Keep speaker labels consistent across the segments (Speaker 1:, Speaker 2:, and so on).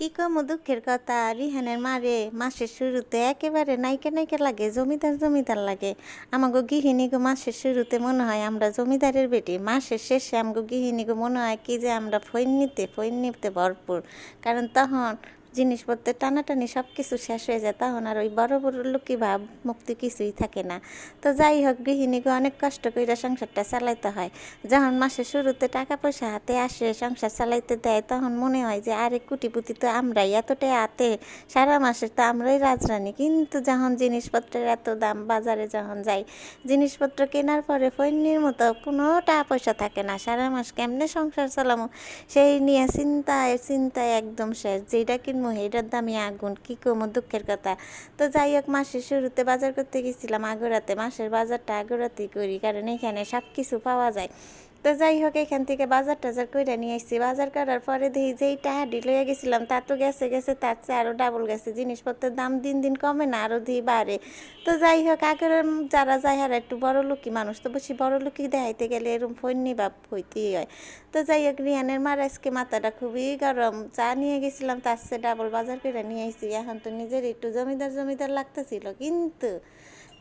Speaker 1: কি কম দুঃখের কথা? রিহানের মারে মাসের শুরুতে একেবারে নাইকে নাইকে লাগে, জমিদার জমিদার লাগে। আমাকে গৃহিণী গো মাসের শুরুতে মনে হয় আমরা জমিদারের বেটি। মাসের শেষে আমাকে গৃহিণী গো মনে হয় কি যে আমরা ফৈন নিতে ফৈন নিতে ভরপুর। কারণ তখন জিনিসপত্রের টানাটানি সব কিছু শেষ হয়ে যায়, তখন আর ওই বড় বড় লোকই ভাব, মুক্তি কিছুই থাকে না। তো যাই হোক, গৃহিণীকে অনেক কষ্ট করে সংসারটা চালাইতে হয়। যখন মাসের শুরুতে টাকা পয়সা হাতে আসে, সংসার চালাইতে দেয়, তখন মনে হয় যে, আরে, কুটিপুটি তো আমরাই, এতটাই হাতে, সারা মাসে তো আমরাই রাজরানী। কিন্তু যখন জিনিসপত্রের এত দাম, বাজারে যখন যাই, জিনিসপত্র কেনার পরে ফৈন্যের মতো কোনো টাকা পয়সা থাকে না, সারা মাস কেমনে সংসার চালামো? সেই নিয়ে চিন্তায় চিন্তায় একদম শেষ। যেটা কিনবো এটার দামই আগুন, কী কমো দুঃখের কথা। তো যাই হোক, মাসের শুরুতে বাজার করতে গেছিলাম আগরাতে, মাসের বাজারটা আগরাতেই করি, কারণ এখানে সব কিছু পাওয়া যায়। তো যাই হোক, এখান থেকে বাজার টাজার করে নিয়ে আসছি বাজার করার পরে দেখি যেই টাহাডি লইয়া গেছিলাম, তা তো গেছে গেছে, তার চেয়ে আরও ডাবল গেছে। জিনিসপত্রের দাম দিন দিন কমে না আরও দিয়ে বাড়ে। তো যাই হোক, আগের যারা যায় আর একটু বড় লোকই মানুষ, তো বেশি বড় লোকই দেখাইতে গেলে এরকম ফৈন্নি বা হইতেই হয়। তো যাই হোক, রিয়ানের মার আজকে মাথাটা খুবই গরম। চা নিয়ে গেছিলাম, তার চেয়ে ডাবল বাজার করে নিয়ে আসছি এখন তো নিজের একটু জমিদার জমিদার লাগতেছিল, কিন্তু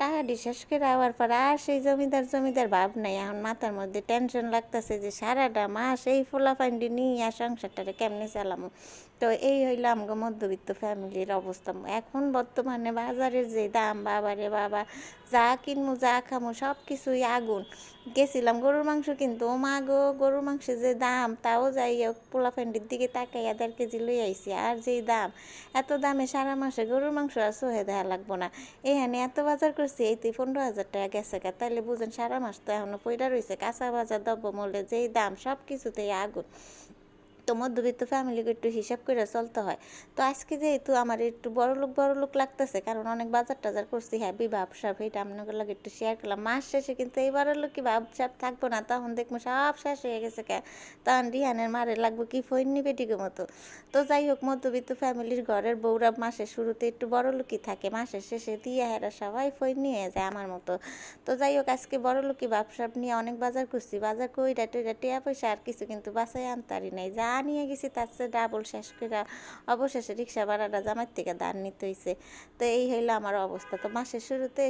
Speaker 1: টাকা শেষ করে আবার পর আর সেই জমিদার জমিদার ভাব নাই। এখন মাথার মধ্যে টেনশন লাগতেছে যে সারাটা মাস এই ফোলা ফান্ডি নিয়ে আর সংসারটারে কেমনে চালামো? তো এই হইল আমগো মধ্যবিত্ত ফ্যামিলির অবস্থা। এখন বর্তমানে বাজারের যে দাম, বাবারে বাবা, যা কিনবো যা খামো সব কিছুই আগুন। গেছিলাম, গরুর মাংস কিন্তু মা গো গরুর মাংসের যে দাম, তাও যাই পোলা ফ্যান্ডির দিকে তাকাইয়া দেড় কেজি লই আইছি। আর যেই দাম, এত দামে সারা মাসে গরুর মাংস আর সোহে দেখা লাগবো না। এখানে এত বাজার করছি, এই তুই পনেরো হাজার টাকা গেছে কা তাহলে বুঝেন সারা মাস তো এখনও পয়লা রয়েছে কাঁচা বাজার দ্রব্য মূল্যে যেই দাম সব কিছুতেই আগুন। তো মধ্যবিত্ত ফ্যামিলিকে একটু হিসাব করে চলতে হয়। তো আজকে যেহেতু আমার একটু বড় লোক বড় লোক লাগতেছে, কারণ অনেক বাজার টাজার করছি হ্যাঁ ব্যবসা এটা আপনাদের লাগে একটু শেয়ার করলাম। মাস শেষে কিন্তু এই বড় লোক কি ব্যবসা থাকব না, তখন দেখব সব শেষ হয়ে গেছে কে? তখন রিহানের মারে লাগবো কি ফৈন্নি বেটিকে মতো। তো যাই হোক, মধ্যবিত্ত ফ্যামিলির ঘরের বউরা মাসের শুরুতে একটু বড় লোকই থাকে, মাসের শেষে দিয়ে হেরা সবাই ফৈন্নি হয়ে যায় আমার মতো। তো যাই হোক, আজকে বড় লোকই ব্যবসা নিয়ে অনেক বাজার করছি, বাজার কইরা টইরা টিয়া পয়সা আর কিছু কিন্তু বাসায় আনতারি নাই। যা নিয়ে গেছি, তার চেয়ে ডাবল শেষ করে অবশেষে রিক্সা ভাড়াটা জামার থেকে দান নিতে হয়েছে তো এই হইল আমার অবস্থা। তো মাসের শুরুতে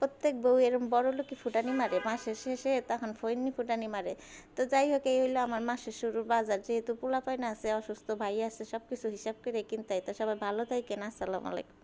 Speaker 1: প্রত্যেক বউ এরম বড় লোকই ফুটানি মারে, মাসের শেষে তখন ফৈনি ফুটানি মারে। তো যাই হোক, এই হইল আমার মাসের শুরুর বাজার। যেহেতু পোলা পায়না আছে, অসুস্থ ভাই আছে সব কিছু হিসাব করে কিনতে তো সবাই ভালো থাকেন, আসসালামু আলাইকুম।